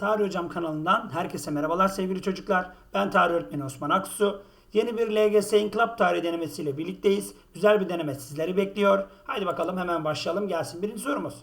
Tarih Hocam kanalından herkese merhabalar sevgili çocuklar. Ben tarih öğretmeni Osman Aksu. Yeni bir LGS İnkılap Tarihi denemesiyle birlikteyiz. Güzel bir deneme sizleri bekliyor. Haydi bakalım hemen başlayalım. Gelsin birinci sorumuz.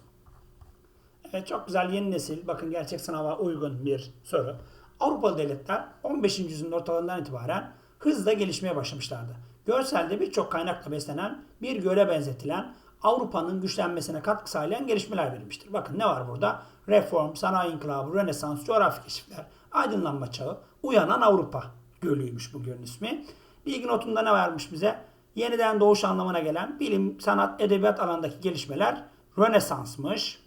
Evet çok güzel yeni nesil. Bakın gerçek sınava uygun bir soru. Avrupalı devletler 15. yüzyılın ortalarından itibaren hızla gelişmeye başlamışlardı. Görselde birçok kaynakla beslenen bir göle benzetilen Avrupa'nın güçlenmesine katkı sağlayan gelişmeler verilmiştir. Bakın ne var burada? Reform, sanayi inkılabı, Rönesans, coğrafi keşifler, aydınlanma çağı, uyanan Avrupa gölüymüş bu gölün ismi. Bilgi notunda ne vermiş bize? Yeniden doğuş anlamına gelen bilim, sanat, edebiyat alanındaki gelişmeler Rönesans'mış.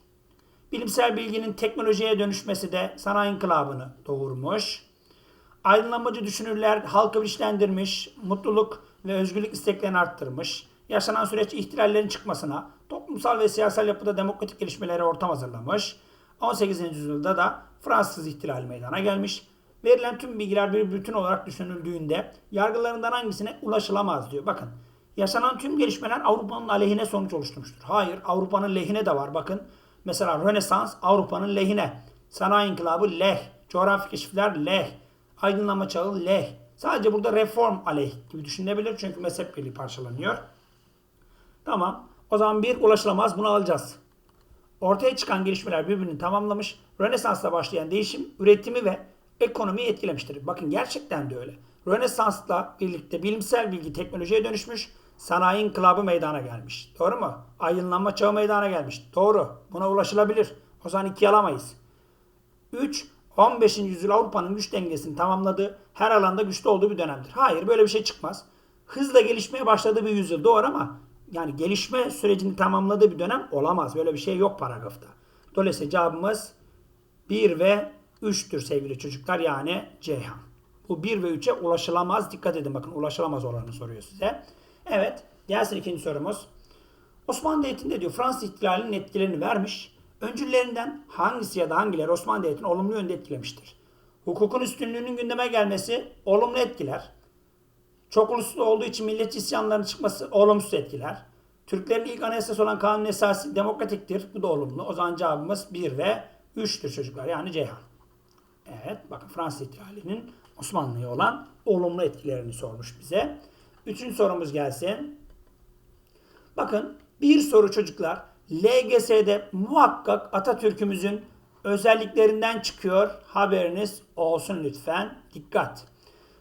Bilimsel bilginin teknolojiye dönüşmesi de sanayi inkılabını doğurmuş. Aydınlanmacı düşünürler halkı bilinçlendirmiş, mutluluk ve özgürlük isteklerini arttırmış. Yaşanan süreç ihtilallerin çıkmasına, toplumsal ve siyasal yapıda demokratik gelişmelere ortam hazırlamış. 18. yüzyılda da Fransız ihtilali meydana gelmiş. Verilen tüm bilgiler bir bütün olarak düşünüldüğünde yargılarından hangisine ulaşılamaz diyor. Bakın yaşanan tüm gelişmeler Avrupa'nın aleyhine sonuç oluşturmuştur. Hayır Avrupa'nın lehine de var bakın. Mesela Rönesans Avrupa'nın lehine. Sanayi inkılabı leh. Coğrafi keşifler leh. Aydınlanma çağı leh. Sadece burada reform aleyh gibi düşünülebilir çünkü mezhep birliği parçalanıyor. Tamam. O zaman bir ulaşılamaz bunu alacağız. Ortaya çıkan gelişmeler birbirini tamamlamış. Rönesans'ta başlayan değişim üretimi ve ekonomiyi etkilemiştir. Bakın gerçekten de öyle. Rönesans'la birlikte bilimsel bilgi teknolojiye dönüşmüş. Sanayi inkılabı meydana gelmiş. Doğru mu? Aydınlanma çağı meydana gelmiş. Doğru. Buna ulaşılabilir. O zaman ikiye alamayız. 3. 15. yüzyıl Avrupa'nın güç dengesini tamamladığı, her alanda güçlü olduğu bir dönemdir. Hayır böyle bir şey çıkmaz. Hızla gelişmeye başladığı bir yüzyıl doğru ama yani gelişme sürecini tamamladığı bir dönem olamaz. Böyle bir şey yok paragrafta. Dolayısıyla cevabımız 1 ve 3'tür sevgili çocuklar yani Ceyhan. Bu 1 ve 3'e ulaşılamaz. Dikkat edin bakın ulaşılamaz olanı soruyor size. Evet gelsin ikinci sorumuz. Osmanlı Devleti'nde diyor Fransız ihtilalinin etkilerini vermiş. Öncüllerinden hangisi ya da hangileri Osmanlı Devleti'ni olumlu yönde etkilemiştir? Hukukun üstünlüğünün gündeme gelmesi olumlu etkiler. Çok uluslu olduğu için milletçi isyanların çıkması olumsuz etkiler. Türklerin ilk anayasası olan kanun esası demokratiktir. Bu da olumlu. O zaman cevabımız 1 ve 3'tür çocuklar. Yani Ceyhan. Evet bakın Fransız ihtilalinin Osmanlı'ya olan olumlu etkilerini sormuş bize. Üçüncü sorumuz gelsin. Bakın bir soru çocuklar. LGS'de muhakkak Atatürk'ümüzün özelliklerinden çıkıyor. Haberiniz olsun lütfen. Dikkat.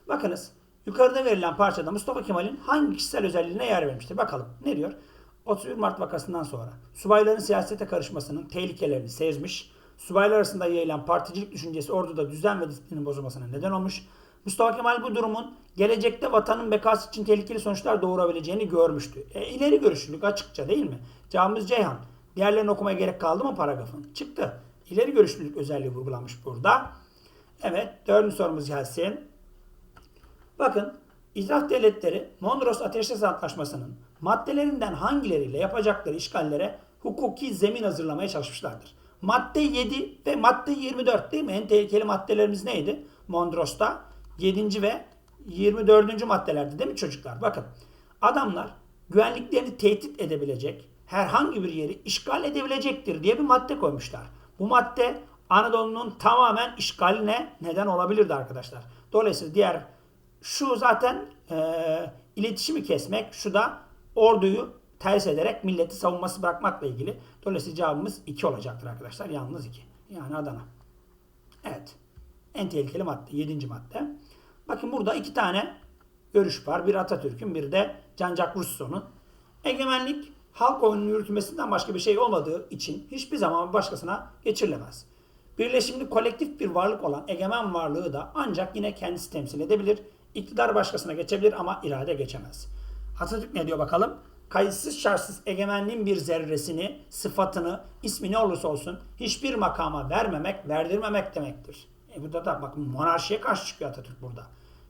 Bakınız yukarıda verilen parçada Mustafa Kemal'in hangi kişisel özelliğine yer vermiştir? Bakalım ne diyor? 31 Mart vakasından sonra subayların siyasete karışmasının tehlikelerini sezmiş. Subaylar arasında yayılan particilik düşüncesi orduda düzen ve disiplinin bozulmasına neden olmuş. Mustafa Kemal bu durumun gelecekte vatanın bekası için tehlikeli sonuçlar doğurabileceğini görmüştü. E, ileri görüşlülük açıkça değil mi? Cevabımız Ceyhan. Diğerlerini okumaya gerek kaldı mı paragrafın? Çıktı. İleri görüşlülük özelliği vurgulanmış burada. Evet dördüncü sorumuz gelsin. Bakın İtilaf devletleri Mondros Ateşkes Antlaşması'nın maddelerinden hangileriyle yapacakları işgallere hukuki zemin hazırlamaya çalışmışlardır. Madde 7 ve madde 24 değil mi? En tehlikeli maddelerimiz neydi? Mondros'ta 7. ve 24. maddelerdi değil mi çocuklar? Bakın adamlar güvenliklerini tehdit edebilecek herhangi bir yeri işgal edebilecektir diye bir madde koymuşlar. Bu madde Anadolu'nun tamamen işgaline neden olabilirdi arkadaşlar. Dolayısıyla diğer şu zaten e, iletişimi kesmek, şu da orduyu ters ederek milleti savunması bırakmakla ilgili. Dolayısıyla cevabımız 2 olacaktır arkadaşlar. Yalnız 2. Yani Adana. Evet. En tehlikeli madde. 7. madde. Bakın burada iki tane görüş var. Bir Atatürk'ün, bir de Jean-Jacques Rousseau'nun. Egemenlik halk oyunun yürütülmesinden başka bir şey olmadığı için hiçbir zaman başkasına geçirilemez. Birleşimli kolektif bir varlık olan egemen varlığı da ancak yine kendisi temsil edebilir. İktidar başkasına geçebilir ama irade geçemez. Atatürk ne diyor bakalım? Kayıtsız şartsız egemenliğin bir zerresini, sıfatını, ismi ne olursa olsun hiçbir makama vermemek, verdirmemek demektir. E burada da bakın monarşiye karşı çıkıyor Atatürk burada.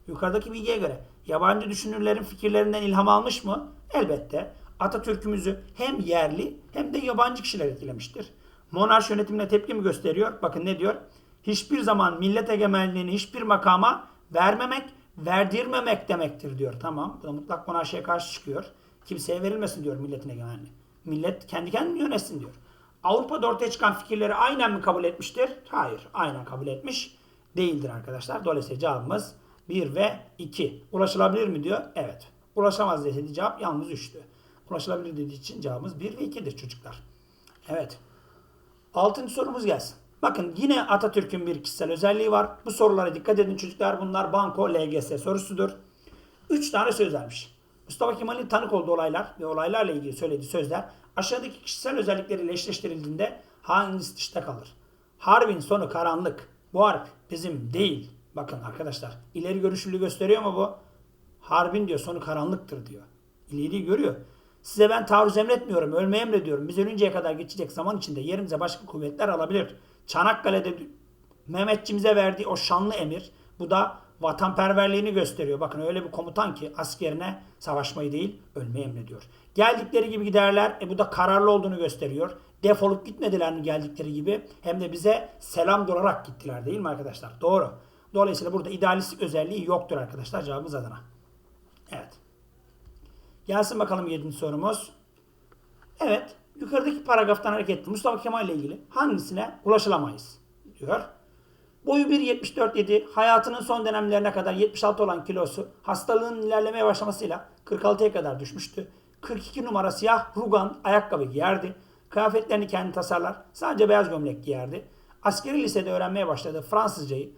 Yukarıdaki bilgiye göre yabancı düşünürlerin fikirlerinden ilham almış mı? Elbette. Atatürk'ümüzü hem yerli hem de yabancı kişiler etkilemiştir. Monarşi yönetimine tepki mi gösteriyor? Bakın ne diyor? Hiçbir zaman millet egemenliğini hiçbir makama vermemek, verdirmemek demektir diyor. Tamam. Bu da mutlak monarşiye karşı çıkıyor. Kimseye verilmesin diyor milletin egemenliği. Millet kendi kendini yönetsin diyor. Avrupa'da ortaya çıkan fikirleri aynen mi kabul etmiştir? Hayır. Aynen kabul etmiş değildir arkadaşlar. Dolayısıyla cevabımız 1 ve 2. Ulaşılabilir mi diyor? Evet. Ulaşamaz deseydi cevap yalnız 3'tü. Ulaşılabilir dediği için cevabımız 1 ve 2'dir çocuklar. Evet. Altıncı sorumuz gelsin. Bakın yine Atatürk'ün bir kişisel özelliği var. Bu sorulara dikkat edin çocuklar. Bunlar banko LGS sorusudur. Üç tane söz vermiş. Mustafa Kemal'in tanık olduğu olaylar ve olaylarla ilgili söylediği sözler aşağıdaki kişisel özellikleriyle eşleştirildiğinde hangisi dışta kalır? Harbin sonu karanlık. Bu harp bizim değil. Bakın arkadaşlar ileri görüşlülüğü gösteriyor mu bu? Harbin diyor sonu karanlıktır diyor. İleriyi görüyor. Size ben taarruz emretmiyorum, ölmeyi emrediyorum. Biz ölünceye kadar geçecek zaman içinde yerimize başka kuvvetler alabilir. Çanakkale'de Mehmetçimize verdiği o şanlı emir, bu da vatanperverliğini gösteriyor. Bakın öyle bir komutan ki askerine savaşmayı değil, ölmeyi emrediyor. Geldikleri gibi giderler, e bu da kararlı olduğunu gösteriyor. Defolup gitmediler mi geldikleri gibi, hem de bize selam durarak gittiler değil mi arkadaşlar? Doğru. Dolayısıyla burada idealistik özelliği yoktur arkadaşlar cevabımız adına. Evet. Gelsin bakalım 7. sorumuz. Yukarıdaki paragraftan hareketli Mustafa Kemal ile ilgili hangisine ulaşılamayız diyor. Boyu 1.74 hayatının son dönemlerine kadar 76 olan kilosu hastalığın ilerlemeye başlamasıyla 46'ya kadar düşmüştü. 42 numara siyah rugan ayakkabı giyerdi. Kıyafetlerini kendi tasarlar. Sadece beyaz gömlek giyerdi. Askeri lisede öğrenmeye başladı Fransızcayı.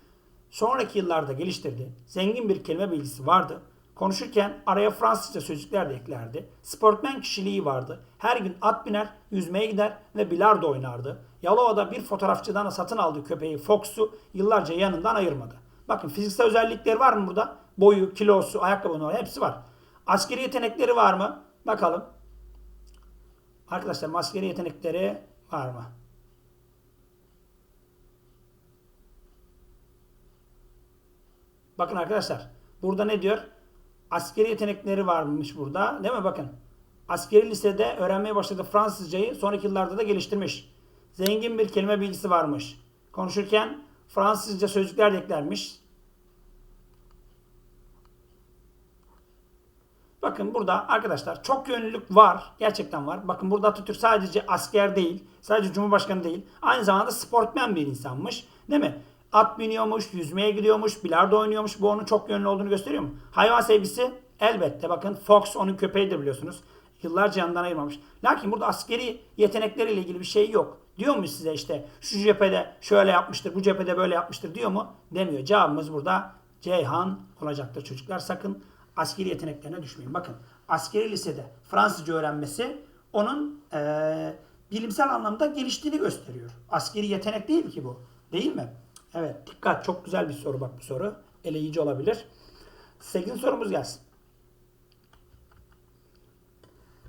Sonraki yıllarda geliştirdi. Zengin bir kelime bilgisi vardı. Konuşurken araya Fransızca sözcükler de eklerdi. Sportmen kişiliği vardı. Her gün at biner, yüzmeye gider ve bilardo oynardı. Yalova'da bir fotoğrafçıdan satın aldığı köpeği Fox'u yıllarca yanından ayırmadı. Bakın fiziksel özellikleri var mı burada? Boyu, kilosu, ayakkabı numara hepsi var. Askeri yetenekleri var mı? Bakalım. Arkadaşlar askeri yetenekleri var mı? Bakın arkadaşlar. Burada ne diyor? Askeri yetenekleri varmış burada. Değil mi? Bakın. Askeri lisede öğrenmeye başladı Fransızcayı. Sonraki yıllarda da geliştirmiş. Zengin bir kelime bilgisi varmış. Konuşurken Fransızca sözcükler de eklenmiş. Bakın burada arkadaşlar çok yönlülük var. Gerçekten var. Bakın burada Atatürk sadece asker değil. Sadece Cumhurbaşkanı değil. Aynı zamanda sportmen bir insanmış. Değil mi? At biniyormuş, yüzmeye gidiyormuş, bilardo oynuyormuş. Bu onun çok yönlü olduğunu gösteriyor mu? Hayvan sevgisi elbette. Bakın Fox onun köpeğidir biliyorsunuz. Yıllarca yanından ayırmamış. Lakin burada askeri yetenekleriyle ilgili bir şey yok. Diyor mu size işte şu cephede şöyle yapmıştır, bu cephede böyle yapmıştır diyor mu? Demiyor. Cevabımız burada Ceyhan olacaktır çocuklar. Sakın askeri yeteneklerine düşmeyin. Bakın askeri lisede Fransızca öğrenmesi onun ee, bilimsel anlamda geliştiğini gösteriyor. Askeri yetenek değil ki bu. Değil mi? Evet dikkat çok güzel bir soru bak bu soru. Eleyici olabilir. 8. sorumuz gelsin.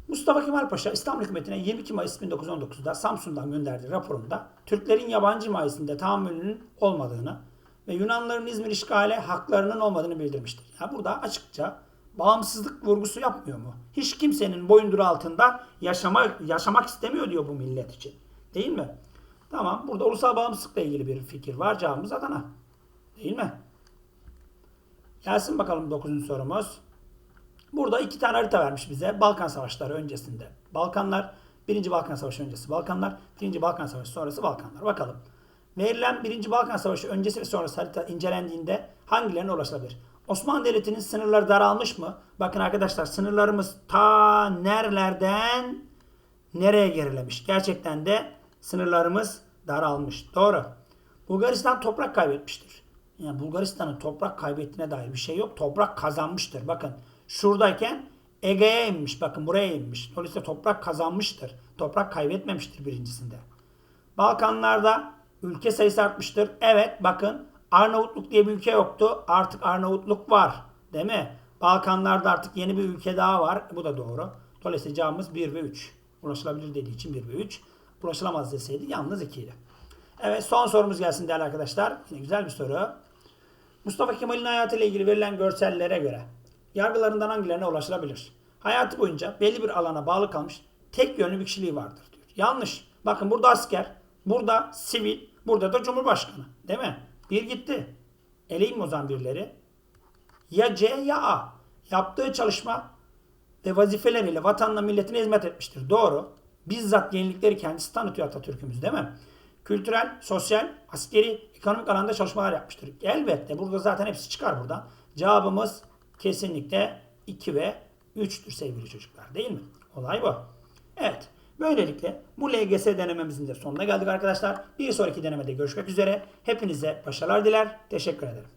Mustafa Kemal Paşa İstanbul hükümetine 22 Mayıs 1919'da Samsun'dan gönderdiği raporunda Türklerin yabancı himayesinde tahammülünün olmadığını ve Yunanların İzmir işgale haklarının olmadığını bildirmiştir. Yani burada açıkça bağımsızlık vurgusu yapmıyor mu? Hiç kimsenin boyunduru altında yaşamak, yaşamak istemiyor diyor bu millet için. Değil mi? Tamam. Burada ulusal bağımsızlıkla ilgili bir fikir var. Cevabımız Adana. Değil mi? Gelsin bakalım 9. sorumuz. Burada iki tane harita vermiş bize. Balkan Savaşları öncesinde. Balkanlar, 1. Balkan Savaşı öncesi Balkanlar, 1. Balkan Savaşı sonrası Balkanlar. Bakalım. Verilen 1. Balkan Savaşı öncesi ve sonrası harita incelendiğinde hangilerine ulaşılabilir? Osmanlı Devleti'nin sınırları daralmış mı? Bakın arkadaşlar sınırlarımız ta nerelerden nereye gerilemiş? Gerçekten de sınırlarımız daralmış. Doğru. Bulgaristan toprak kaybetmiştir. Yani Bulgaristan'ın toprak kaybettiğine dair bir şey yok. Toprak kazanmıştır. Bakın şuradayken Ege'ye inmiş. Bakın buraya inmiş. Dolayısıyla toprak kazanmıştır. Toprak kaybetmemiştir birincisinde. Balkanlarda ülke sayısı artmıştır. Evet bakın Arnavutluk diye bir ülke yoktu. Artık Arnavutluk var. Değil mi? Balkanlarda artık yeni bir ülke daha var. Bu da doğru. Dolayısıyla cevabımız 1 ve 3. Ulaşılabilir dediği için 1 ve 3. Ulaşılamaz deseydi yalnız 2 idi. Evet son sorumuz gelsin değerli arkadaşlar. Yine güzel bir soru. Mustafa Kemal'in hayatıyla ilgili verilen görsellere göre yargılarından hangilerine ulaşılabilir? Hayatı boyunca belli bir alana bağlı kalmış tek yönlü bir kişiliği vardır diyor. Yanlış. Bakın burada asker, burada sivil, burada da cumhurbaşkanı. Değil mi? Bir gitti. Eleyim o zaman birileri. Ya C ya A. Yaptığı çalışma ve vazifeleriyle vatanla milletine hizmet etmiştir. Doğru. Bizzat yenilikleri kendisi tanıtıyor Atatürk'ümüz değil mi? Kültürel, sosyal, askeri, ekonomik alanda çalışmalar yapmıştır. Elbette burada zaten hepsi çıkar buradan. Cevabımız kesinlikle 2 ve 3'tür sevgili çocuklar değil mi? Olay bu. Evet. Böylelikle bu LGS denememizin de sonuna geldik arkadaşlar. Bir sonraki denemede görüşmek üzere. Hepinize başarılar diler. Teşekkür ederim.